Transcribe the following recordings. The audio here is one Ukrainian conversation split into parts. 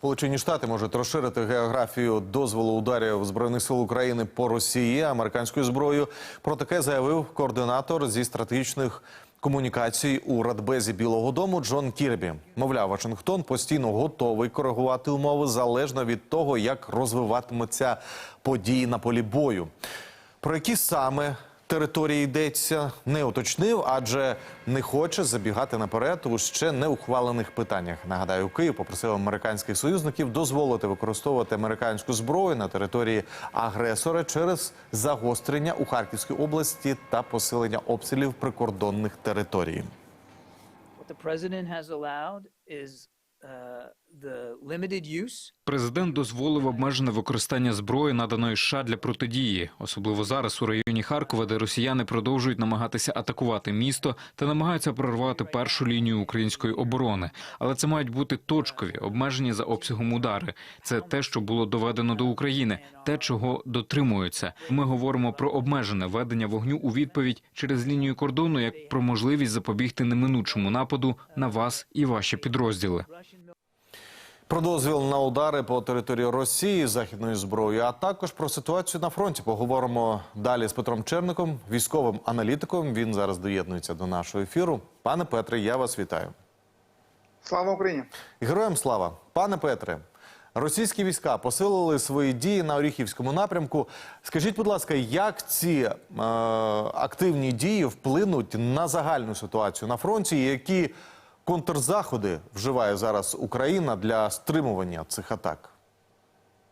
Сполучені Штати можуть розширити географію дозволу ударів збройних сил України по Росії американською зброєю. Про таке заявив координатор зі стратегічних комунікацій у Радбезі Білого Дому Джон Кірбі. Мовляв, Вашингтон постійно готовий коригувати умови залежно від того, як розвиватимуться події на полі бою. Про які саме території йдеться, не уточнив, адже не хоче забігати наперед у ще не ухвалених питаннях. Нагадаю, Київ попросив американських союзників дозволити використовувати американську зброю на території агресора через загострення у Харківській області та посилення обстрілів прикордонних територій. Президент дозволив обмежене використання зброї, наданої США для протидії, особливо зараз у районі Харкова, де росіяни продовжують намагатися атакувати місто та намагаються прорвати першу лінію української оборони. Але це мають бути точкові, обмежені за обсягом удари. Це те, що було доведено до України, те, чого дотримуються. Ми говоримо про обмежене ведення вогню у відповідь через лінію кордону, як про можливість запобігти неминучому нападу на вас і ваші підрозділи. Про дозвіл на удари по території Росії західною зброєю, а також про ситуацію на фронті. Поговоримо далі з Петром Черником, військовим аналітиком. Він зараз доєднується до нашого ефіру. Пане Петре, я вас вітаю. Слава Україні! Героям слава, пане Петре. Російські війська посилили свої дії на Оріхівському напрямку. Скажіть, будь ласка, як ці е, активні дії вплинуть на загальну ситуацію на фронті? Які контрзаходи вживає зараз Україна для стримування цих атак?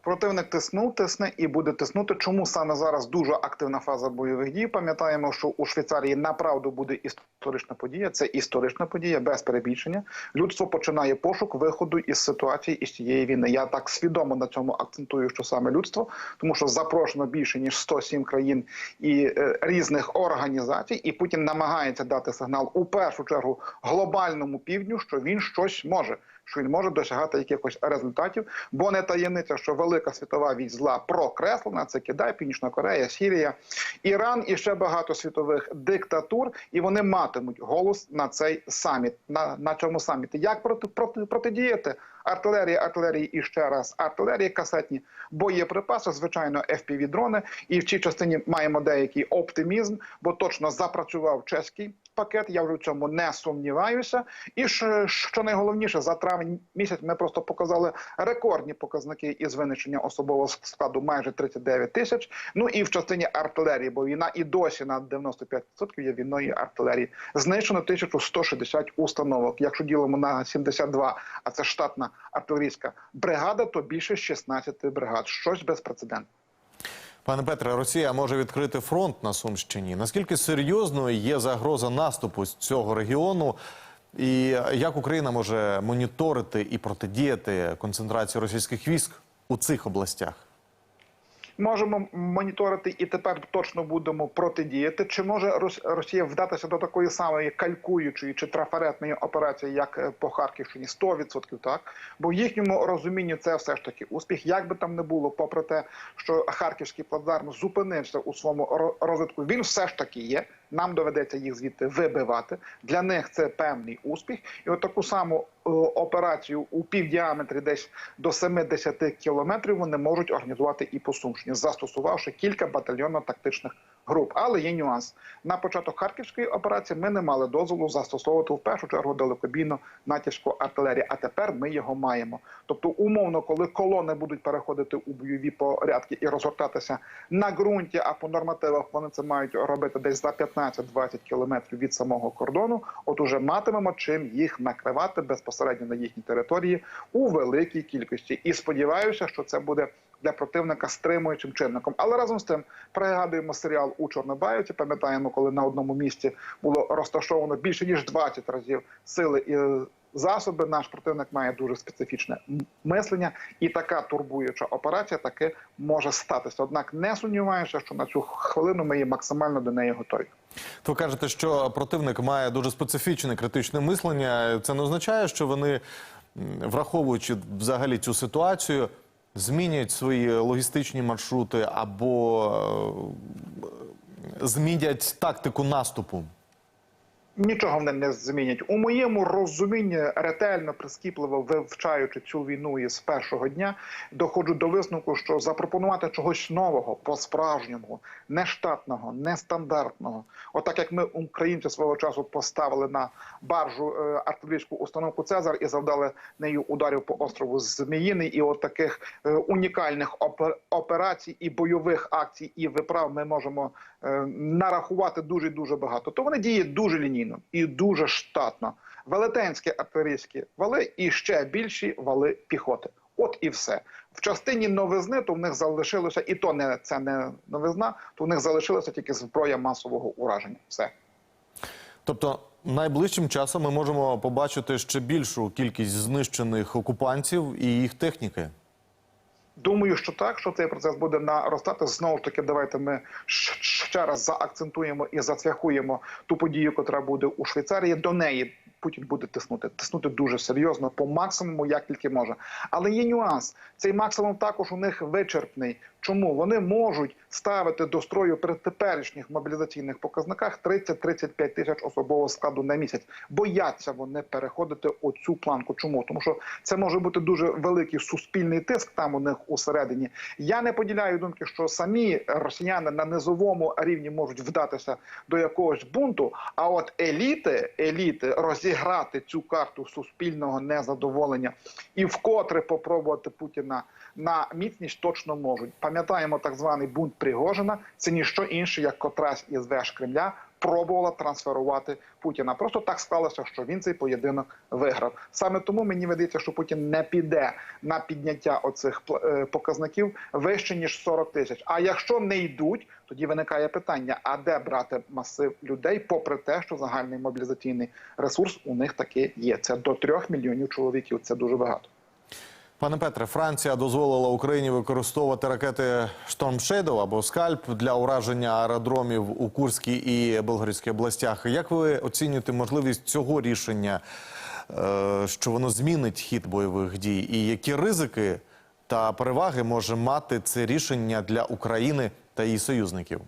Противник тиснув, тисне і буде тиснути. Чому саме зараз дуже активна фаза бойових дій? Пам'ятаємо, що у Швейцарії направду буде історична подія. Це історична подія без перебільшення. Людство починає пошук виходу із ситуації із цієї війни. Я так свідомо на цьому акцентую, що саме людство, тому що запрошено більше ніж 107 країн і е, різних організацій, і Путін намагається дати сигнал у першу чергу глобальному півдню, що він щось може. Що він може досягати якихось результатів, бо не таємниця, що велика світова вісь зла прокреслена. Це Китай, Північна Корея, Сірія, Іран і ще багато світових диктатур, і вони матимуть голос на цей саміт. На, на цьому саміті. Як проти, проти протидіяти? Артилерія, артилерії і ще раз артилерії, касетні боєприпаси, звичайно, fpv дрони. І в цій частині маємо деякий оптимізм, бо точно запрацював чеський пакет. Я вже в цьому не сумніваюся. І що, найголовніше, за травень місяць ми просто показали рекордні показники із винищення особового складу майже 39 тисяч. Ну і в частині артилерії, бо війна і досі на 95% є війною артилерії. Знищено 1160 установок. Якщо ділимо на 72, а це штатна артилерійська бригада, то більше 16 бригад. Щось безпрецедентне. Пане Петре, Росія може відкрити фронт на Сумщині. Наскільки серйозною є загроза наступу з цього регіону? І як Україна може моніторити і протидіяти концентрації російських військ у цих областях? Можемо моніторити і тепер точно будемо протидіяти. Чи може Рос- Росія вдатися до такої самої калькуючої чи трафаретної операції, як е, по Харківщині? 100% так. Бо в їхньому розумінні це все ж таки успіх. Як би там не було, попри те, що харківський плацдарм зупинився у своєму ро- розвитку, він все ж таки є. Нам доведеться їх звідти вибивати. Для них це певний успіх, і от таку саму е, операцію у півдіаметрі, десь до 70 кілометрів, вони можуть організувати і по Сумщині, застосувавши кілька батальйонно-тактичних груп. Але є нюанс на початок харківської операції. Ми не мали дозволу застосовувати в першу чергу далекобійно натяжку артилерії. А тепер ми його маємо. Тобто, умовно, коли колони будуть переходити у бойові порядки і розгортатися на ґрунті, а по нормативах вони це мають робити десь за 15-20 кілометрів від самого кордону. От уже матимемо чим їх накривати безпосередньо на їхній території у великій кількості. І сподіваюся, що це буде для противника стримуючим чинником. Але разом з тим пригадуємо серіал у Чорнобаївці. Пам'ятаємо, коли на одному місці було розташовано більше ніж 20 разів сили і засоби. Наш противник має дуже специфічне мислення, і така турбуюча операція таки може статися. Однак не сумніваюся, що на цю хвилину ми є максимально до неї готові. То ви кажете, що противник має дуже специфічне критичне мислення. Це не означає, що вони, враховуючи взагалі цю ситуацію, змінять свої логістичні маршрути або е, змінять тактику наступу. Нічого вони не змінять. У моєму розумінні, ретельно прискіпливо вивчаючи цю війну із першого дня, доходжу до висновку, що запропонувати чогось нового по-справжньому, нештатного, нестандартного, отак як ми українці свого часу поставили на баржу е, артилерійську установку Цезар і завдали нею ударів по острову Зміїний, і от таких е, унікальних опер- операцій і бойових акцій і виправ ми можемо е, нарахувати дуже дуже багато. То вони діють дуже лінійно і дуже штатно. Велетенські артилерійські вали і ще більші вали піхоти. От і все. В частині новизни то в них залишилося, і то не це не новизна, то в них залишилося тільки зброя масового ураження. Все. Тобто, найближчим часом ми можемо побачити ще більшу кількість знищених окупантів і їх техніки. Думаю, що так, що цей процес буде наростати. Знову ж таки, давайте ми ще раз заакцентуємо і зацвяхуємо ту подію, яка буде у Швейцарії. До неї Путін буде тиснути, тиснути дуже серйозно, по максимуму, як тільки може. Але є нюанс. Цей максимум також у них вичерпний. Чому вони можуть ставити до строю при теперішніх мобілізаційних показниках 30-35 тисяч особового складу на місяць? Бояться вони переходити оцю планку. Чому? Тому що це може бути дуже великий суспільний тиск там у них усередині. Я не поділяю думки, що самі росіяни на низовому рівні можуть вдатися до якогось бунту. А от еліти, еліти розіграти цю карту суспільного незадоволення і вкотре попробувати Путіна на міцність точно можуть. Пам'ятаємо так званий бунт Пригожина. Це ніщо інше, як котрась із веж Кремля пробувала трансферувати Путіна. Просто так склалося, що він цей поєдинок виграв. Саме тому мені видається, що Путін не піде на підняття оцих е, показників вище ніж 40 тисяч. А якщо не йдуть, тоді виникає питання: а де брати масив людей, попри те, що загальний мобілізаційний ресурс у них таки є. Це до трьох мільйонів чоловіків. Це дуже багато. Пане Петре, Франція дозволила Україні використовувати ракети Shadow або Скальп для ураження аеродромів у Курській і Белгородській областях. Як ви оцінюєте можливість цього рішення, е, що воно змінить хід бойових дій? І які ризики та переваги може мати це рішення для України та її союзників?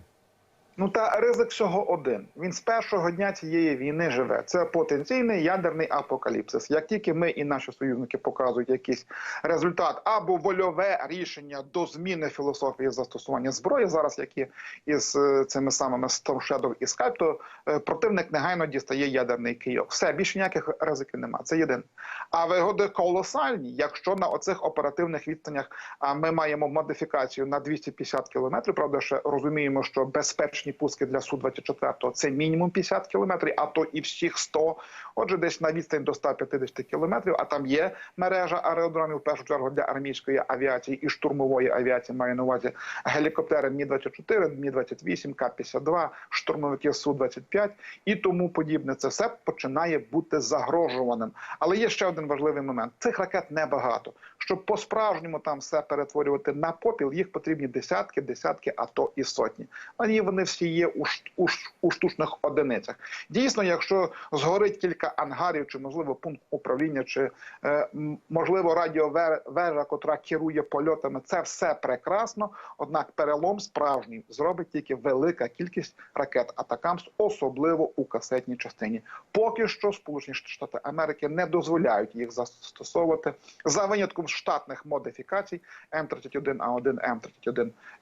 Ну та ризик всього один. Він з першого дня цієї війни живе. Це потенційний ядерний апокаліпсис. Як тільки ми і наші союзники показують якийсь результат або вольове рішення до зміни філософії застосування зброї, зараз які із е, цими самими Storm і Skype, то е, противник негайно дістає ядерний кийок. Все більше ніяких ризиків немає. Це єдине. А вигоди колосальні, якщо на оцих оперативних відстанях ми маємо модифікацію на 250 кілометрів. Правда, ще розуміємо, що безпечні пуски для су 24 це мінімум 50 кілометрів, а то і всіх 100. Отже, десь на відстань до 150 кілометрів. А там є мережа аеродромів, в першу чергу для армійської авіації і штурмової авіації. Маю на увазі гелікоптери Мі 24 Мі 28 К 52 штурмовики су 25 і тому подібне. Це все починає бути загрожуваним. Але є ще один важливий момент: цих ракет небагато. Щоб по-справжньому там все перетворювати на попіл, їх потрібні десятки, десятки, а то і сотні. А вони всі є у, у, у штучних одиницях. Дійсно, якщо згорить кілька ангарів, чи можливо пункт управління, чи е, можливо радіовежа, котра керує польотами, це все прекрасно. Однак перелом справжній зробить тільки велика кількість ракет Атакамс, особливо у касетній частині. Поки що Сполучені Штати Америки не дозволяють їх застосовувати за винятком штатних модифікацій М31А1,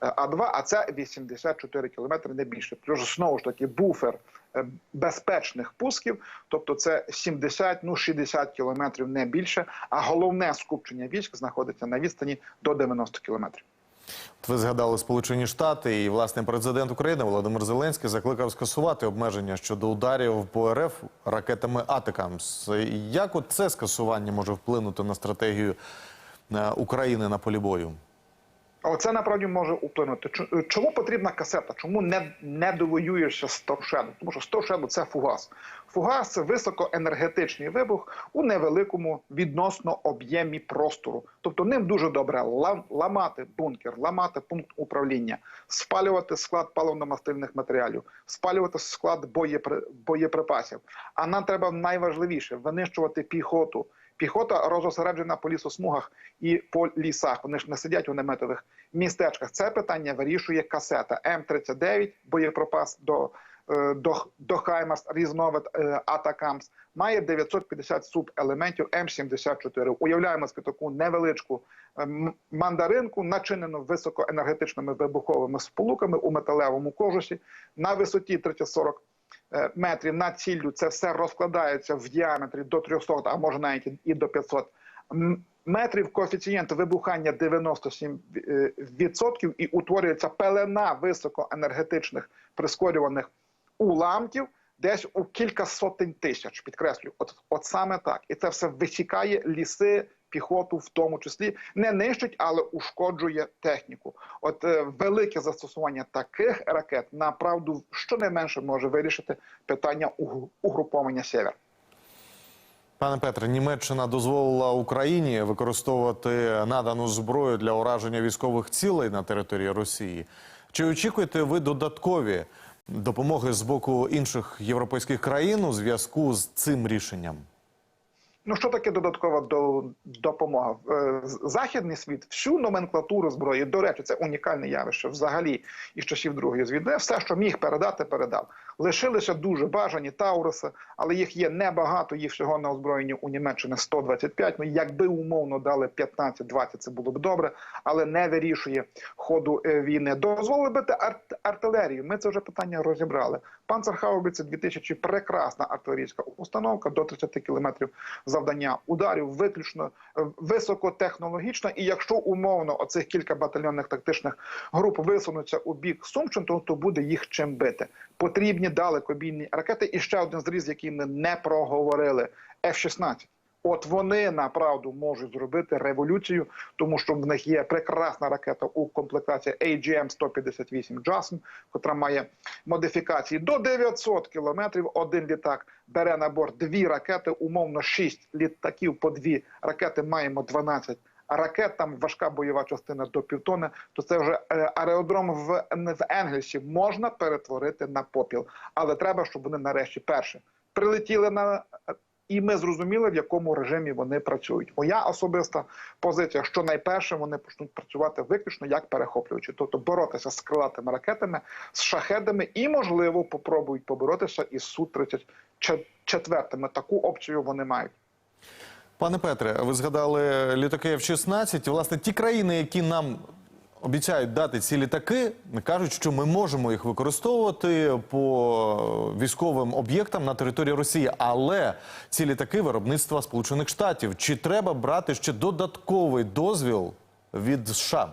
М31А2, а це 84 кілометри не більше. Плюс знову ж таки буфер е, безпечних пусків, тобто це 70, ну 60 кілометрів не більше. А головне скупчення військ знаходиться на відстані до 90 кілометрів. Ви згадали Сполучені Штати, і власне президент України Володимир Зеленський закликав скасувати обмеження щодо ударів по РФ ракетами Атакамс. Як от це скасування може вплинути на стратегію України на полі бою? Оце направді може вплинути. Чу- Чому потрібна касета? Чому не, не довоюєшся з торшеду? Тому що торшеду це фугас. Фугас це високоенергетичний вибух у невеликому відносно об'ємі простору. Тобто ним дуже добре ламати бункер, ламати пункт управління, спалювати склад паливно-мастильних матеріалів, спалювати склад боєпри... боєприпасів. А нам треба найважливіше винищувати піхоту. Піхота розосереджена по лісосмугах і по лісах. Вони ж не сидять у наметових містечках. Це питання вирішує касета М39, боєприпас до е, до, до Хаймарс, різновид е, Атакамс, має 950 субелементів М74. Уявляємо собі таку невеличку е, мандаринку, начинену високоенергетичними вибуховими сполуками у металевому кожусі на висоті 30-40 е, метрів над ціллю. Це все розкладається в діаметрі до 300, а може навіть і до 500 метрів. Коефіцієнт вибухання 97% е, і утворюється пелена високоенергетичних прискорюваних уламків десь у кілька сотень тисяч. Підкреслюю, от, от саме так. І це все висікає ліси, піхоту, в тому числі не нищить, але ушкоджує техніку. От е, велике застосування таких ракет направду щонайменше може вирішити питання угруповання север. Пане Петре, Німеччина дозволила Україні використовувати надану зброю для ураження військових цілей на території Росії. Чи очікуєте ви додаткові допомоги з боку інших європейських країн у зв'язку з цим рішенням? Ну що таке додаткова до, допомога? Е, Західний світ всю номенклатуру зброї. До речі, це унікальне явище взагалі із часів Другої звідне. Все, що міг передати, передав. Лишилися дуже бажані Тауруси, але їх є небагато. Їх всього на озброєнні у Німеччині 125. Ну якби умовно дали 15-20, це було б добре, але не вирішує ходу е, війни. Дозволили бити арт- артилерію. Ми це вже питання розібрали. Панцерхаубиці 2000 прекрасна артилерійська установка до 30 кілометрів завдання ударів, виключно е, високотехнологічна. І якщо умовно оцих кілька батальйонних тактичних груп висунуться у бік Сумчин, то, то буде їх чим бити. Потрібні далекобійні ракети. І ще один зріз, який ми не проговорили: F-16. От вони направду можуть зробити революцію, тому що в них є прекрасна ракета у комплектації AGM-158 JASM, котра має модифікації до 900 кілометрів. Один літак бере на борт дві ракети, умовно 6 літаків по дві ракети. Маємо 12 ракет. Там важка бойова частина до півтони. То це вже е, аеродром в, в Енгельсі можна перетворити на попіл, але треба, щоб вони нарешті перше прилетіли на. І ми зрозуміли, в якому режимі вони працюють. Моя особиста позиція, що найперше вони почнуть працювати виключно як перехоплюючі, тобто боротися з крилатими ракетами, з шахедами і, можливо, попробують поборотися із су 34 Таку опцію вони мають. Пане Петре, ви згадали літаки F-16. Власне, ті країни, які нам обіцяють дати ці літаки, кажуть, що ми можемо їх використовувати по військовим об'єктам на території Росії. Але ці літаки виробництва Сполучених Штатів. Чи треба брати ще додатковий дозвіл від США?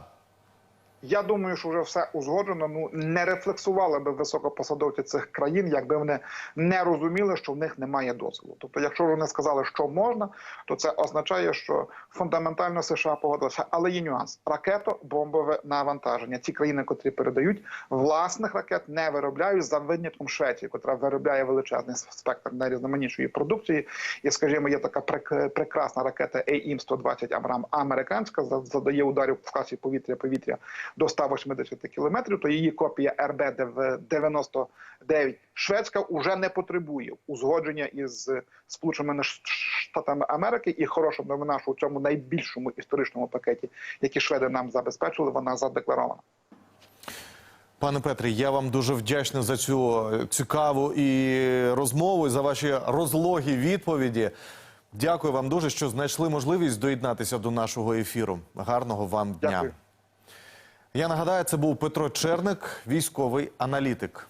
Я думаю, що вже все узгоджено. Ну не рефлексували би високопосадовці цих країн, якби вони не розуміли, що в них немає дозволу. Тобто, якщо вони сказали, що можна, то це означає, що фундаментально США погодилися. Але є нюанс: ракето-бомбове навантаження. Ці країни, котрі передають власних ракет, не виробляють за винятком Швеції, котра виробляє величезний спектр найрізноманітнішої продукції. І, скажімо, є така прек- прекрасна ракета AIM-120 Абрам американська, за- задає ударів в класі повітря-повітря до 180 кілометрів, то її копія РБ-99 шведська уже не потребує узгодження із Сполученими Штатами Америки. І хороша новина, що у цьому найбільшому історичному пакеті, який шведи нам забезпечили, вона задекларована. Пане Петре, я вам дуже вдячний за цю цікаву і розмову і за ваші розлогі відповіді. Дякую вам дуже, що знайшли можливість доєднатися до нашого ефіру. Гарного вам дня. Дякую. Я нагадаю, це був Петро Черник, військовий аналітик.